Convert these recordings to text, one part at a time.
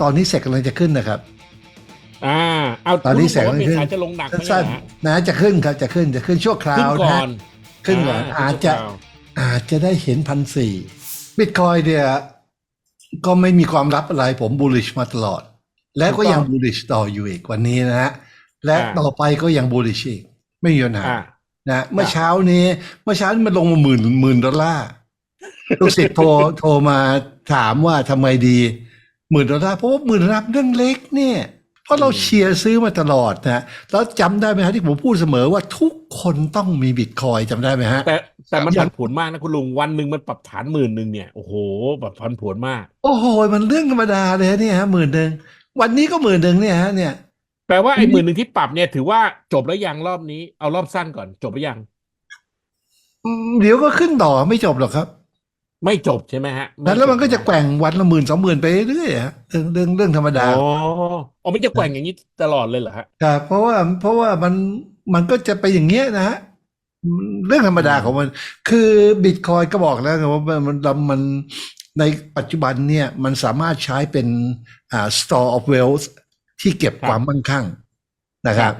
ตอนนี้เสร็จกำลังจะขึ้นนะครับ อ่า เอาตอนนี้แสงคุณมันลุขึ้นบอกว่าเมษาจะลงหนักไหมสั้นฮะ ๆนะจะขึ้นครับจะขึ้นจะขึ้นชั่วคราขึ้นวก่นะอนขึ้นก่อนอาจจะขึ้นชั่วคราวอาจจะได้เห็นพันสี่บิตคอยเนี่ยก็ไม่มีความลับอะไรผมบูล i ิชมาตลอด และก็ยังบูล i ิชต่ออยู่อีกวันนี้นะฮะ และต่อไปก็ยังบูล i ิชอีก ไม่มีปัญหาอ่า นะเมื่อเช้านี้ เมื่อเช้านี้มันลงมาหมื่นหมื่นดอลลาร์ลูกศิษย์โทรโทรมาถามว่าทำไมดี หมื่นดอลลาร์เพราะว่าหมื่นดอลลาร์เป็นเรื่องเล็กเนี่ยเพราะเราเชียร์ซื้อมาตลอดนะแล้วจำได้ไหมฮะที่ผมพูดเสมอว่าทุกคนต้องมีบิตคอยจำได้ไหมฮะ แต่แต่มันอย่าผังนผวนมากนะคุณลุงวันหนึ่งมันปรับฐานหมื่นหนึ่งเนี่ยโอ้โหแบบผันผวนมาก โอ้โหมันเรื่องธรรมดาเลยฮะเนี่ยฮะหมื่นหนึ่งวันนี้ก็หมื่นหนึ่งเนี่ยฮะเนี่ยแปลว่าไอ้หมื่นหนึ่งที่ปรับเนี่ยถือว่าจบแล้วยังรอบนี้เอารอบสั้นก่อนจบหรือยังอืมเดี๋ยวก็ขึ้นต่อไม่จบหรอกครับ ไม่จบใช่ไหมฮะไแล้วมันก็จะจบแกว่งวันละหมื่นสองหมื่นไปเรื่อยๆฮะเรื่องเรื่องเรื่องธรรมดาอ๋ออ๋อไม่จะแกว่งอย่างนี้ตลอดเลยเหรอฮะครับเพราะว่าเพราะว่ามันมันก็จะไปอย่างเงี้ยนะฮะเรื่องธรรมดาของมัน คือบิตคอยก็บอกแล้วไงว่ามันมันมันในปัจจุบันเนี่ยมันสามารถใช้เป็นอ่า store of wealth ที่เก็บความมั่งคั่งนะครับ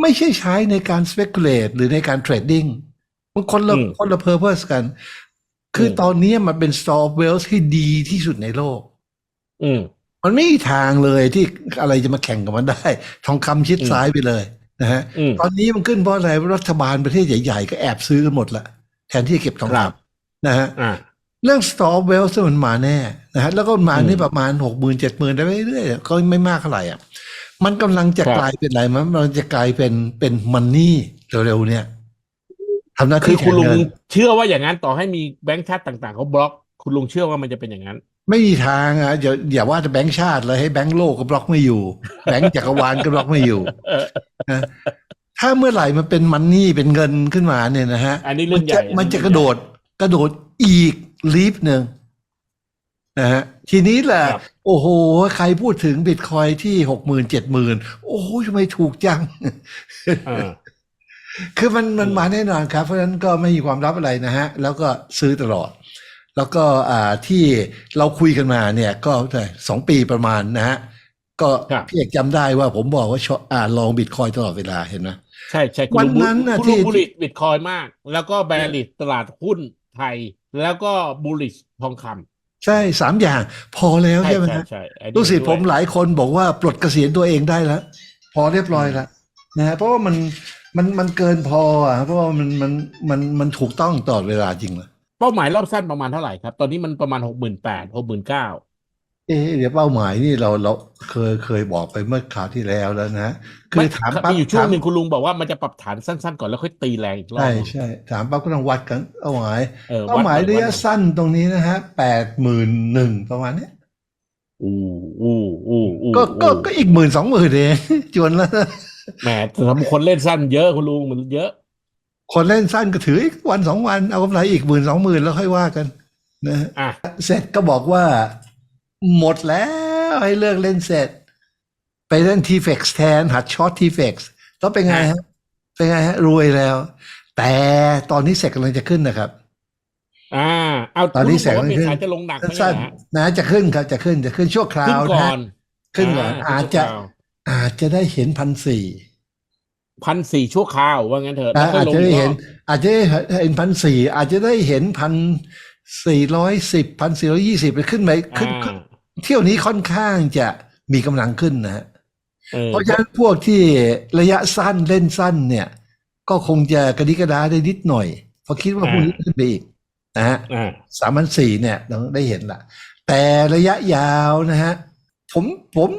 ไม่ใช่ใช้ในการ speculate หรือในการ trading มันคนละคนละ purpose กัน คือตอนนี้มันเป็น store of wealth ที่ดีที่สุดในโลก อืมมันไม่มีทางเลยที่อะไรจะมาแข่งกับมันได้ ทองคำชิดอืมซ้ายไปเลยนะฮะอืมตอนนี้มันขึ้นเพราะอะไรรัฐบาลประเทศใหญ่ๆ ก็แอบซื้อกันหมดละแทนที่จะเก็บทองคครับำนะฮะอ่าเรื่อง store of wealth มันมาแน่นะฮะแล้วก็มาอืมนี่ประมาณหกหมื่นเจ็ดหมื่นได้ไปเรื่อยๆก็ไม่มากเท่าไหร่อะมันกำลังจะครับกลายเป็นอะไรมันมันจะกลายเป็นเป็นมันนี่เร็วๆเนี่ย ทำหน้าคืที่อคุณลุงแทนเงินเชื่อว่าอย่างนั้นต่อให้มีแบงก์ชาติต่าง ๆเขาบล็อก คุณลุงเชื่อว่ามันจะเป็นอย่างนั้น ไม่มีทางอะอย่าอย่าว่าแต่แบงก์ชาติเลยให้แบงก์โลกก็บล็อกไม่อยู่ แบงก์จักรวาลก็บล็อกไม่อยู่เออนะถ้าเมื่อไหร่มันเป็นมันนี่เป็นเงินขึ้นมาเนี่ยนะฮะอันนี้เรื่องใหญ่มันจะมันจะกระโดดกระโดดอีกลีฟหนึ่งนะฮะทีนี้แหละครับโอ้โห ใครพูดถึงบิตคอยที่หกหมื่นเจ็ดหมื่นโอ้โหทำไมถูกจังเออ คือมันมันมาแน่นอนครับ เพราะฉะนั้นก็ไม่มีความลับอะไรนะฮะ แล้วก็ซื้อตลอด แล้วก็อ่าที่เราคุยกันมาเนี่ยก็แต่สองปีประมาณนะฮะก็ครับพี่เอกจำได้ว่าผมบอกว่าชอบอ่าลองบิตคอยตลอดเวลาเห็นไหมใช่ใช่คุณวันลุงนั้นน่ะคุณที่ลุงบูลลิชบิตคอยมาก แล้วก็แบริชตลาดหุ้นไทย แล้วก็บูลลิชทองคำใช่สามอย่าง พอแล้วใช่ใช่ไหมใช่ฮะใช่ไอ้นี่ลูกศิษย์ด้ผวยมหลายคนบอกว่าปลดเกษียณตัวเองได้แล้ว พอเรียบร้อยแล้วนะฮะเพราะว่ามัน มันมันเกินพออะเพราะว่ามันมันมันมันถูกต้องตลอดเวลาจริงเลยเป้าหมายรอบสั้นประมาณเท่าไหร่ครับ ตอนนี้มันประมาณหกหมื่นแปดหกหมื่นเก้าเอ๊ะเดี๋ยวเป้าหมายนี่เราเราเคยเคยบอกไปเมื่อคราวที่แล้วแล้วนะคือถามปั๊บมีอยู่ช่วงถามหนึ่งคุณลุงบอกว่ามันจะปรับฐานสั้นๆก่อนแล้วค่อยตีแรงอีกรอบใช่ใช่ถามปั๊บก็ต้องวัดกันเป้าหมายเออเป้าหมายวัดระยะวัดสั้นตรงนี้นะฮะแปดหมื่นหนึ่งประมาณเนี้ยอู้อู้อู้อู้ก็ก็อู้ก็อีกหมื่นสองหมื่นเองจวนแล้วนะ แหมสำหรับคนเล่นสั้นเยอะคุณลุงมันเยอะ คนเล่นสั้นก็ถืออีกวันสองวันเอากำไรอีกหมื่นสองหมื่นแล้วค่อยว่ากันนะฮะอะเสร็จก็บอกว่า หมดแล้วให้เลิกเล่นเสร็จ ไปเล่นทีเฟกแทน หัดช็อตทีเฟกแล้วเป็นไงฮะ เป็นไงฮะ รวยแล้ว แต่ตอนนี้เสร็จกำลังจะขึ้นนะครับอ่าเอาตอนนี้คุณลุงบอกว่าแสงมันขึ้นเมษาจะลงหนักไหมสั้นฮะๆนะจะขึ้นครับจะขึ้นจะขึ้นชั่วคราขึ้นวก่นะอนขึ้นก่อนอาจจะ อาจจะได้เห็นพันสี่พันสี่ชั่วคราวว่างั้นเถอะแล้วค่อาจลงจะได้อีกรเห็นอบอาจจะได้เห็นพันสี่อาจจะได้เห็นพันสี่ร้อยสิบพันสี่ร้อยี่สิบไปขึ้นไปขึ้นอ่าเที่ยวนี้ค่อนข้างจะมีกำลังขึ้นนะฮะเออเพราะฉะนั้นพวกที่ระยะสั้นเล่นสั้นเนี่ย ก็คงจะกระดิกกระดาได้นิดหน่อย เพราะคิดว่าพรุ่งนี้ขึ้นไปอีกนะฮะอ่าสามพันสี่เนี่ยเราได้เห็นละแต่ระยะยาวนะฮะ ผมผม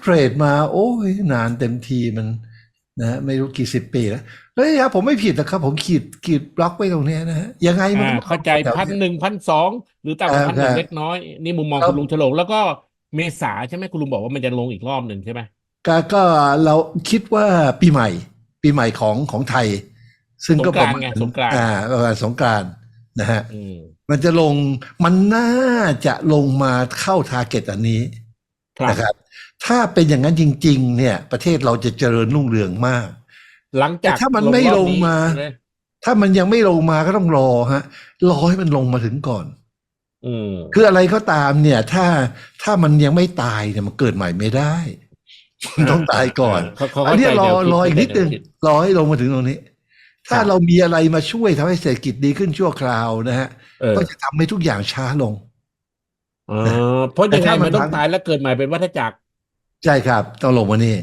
เทรดมาโอ้ยนานเต็มทีมันนะฮะไม่รู้กี่สิบปีแล้วแล้วระยะผมไม่ผิดนะครับ ผมขีดขีดบล็อกไว้ตรงเนี้ยนะฮะยังไงมันอ่าก็เข้าใจแถวพันเนี้ยหนึ่งพันสองหรือต่ำกว่าอ่าพันหนึ่งครับเล็กน้อย นี่มุมมองครับคุณลุงฉลงแล้วก็เมษาใช่ไหมคุณลุงบอกว่ามันจะลงอีกรอบหนึ่งใช่ไหมก็ก็เราคิดว่าปีใหม่ ปีใหม่ของของไทย ซึ่งก็ประมาณสงกรานต์ไงสงกรานต์อ่าประมาณสงกรานต์นะฮะอืมมันจะลงมันน่าจะลงมาเข้าทาร์เก็ตอันนี้ครับ นะครับ ถ้าเป็นอย่างนั้นจริง ๆ เนี่ย ประเทศเราจะเจริญรุ่งเรืองมาก หลังจากแต่ถ้ามันไม่รอบลงมาใช่ไหถ้ามันยังไม่ลงมาก็ต้องรอฮะ รอให้มันลงมาถึงก่อนอืมคืออะไรก็ตามเนี่ย ถ้าถ้ามันยังไม่ตายเนี่ยมันเกิดใหม่ไม่ได้มันต้องตายก่อนเขาเขาอันเนี้ยรอเข้าใจแนวคิดรออีกนิดนึงเข้าใจแวคิรอให้ลงมาถึงตรงนี้ ถ้าครับเรามีอะไรมาช่วยทำให้เศรษฐกิจดีขึ้นชั่วคราวนะฮะเออก็จะทำให้ทุกอย่างช้าลง อ๋อเพราะยังไงแต่ถ้ามัมันนต้องทำตายแล้วเกิดใหม่เป็นวัฏจักร ใช่ครับ ต้องลงมานี่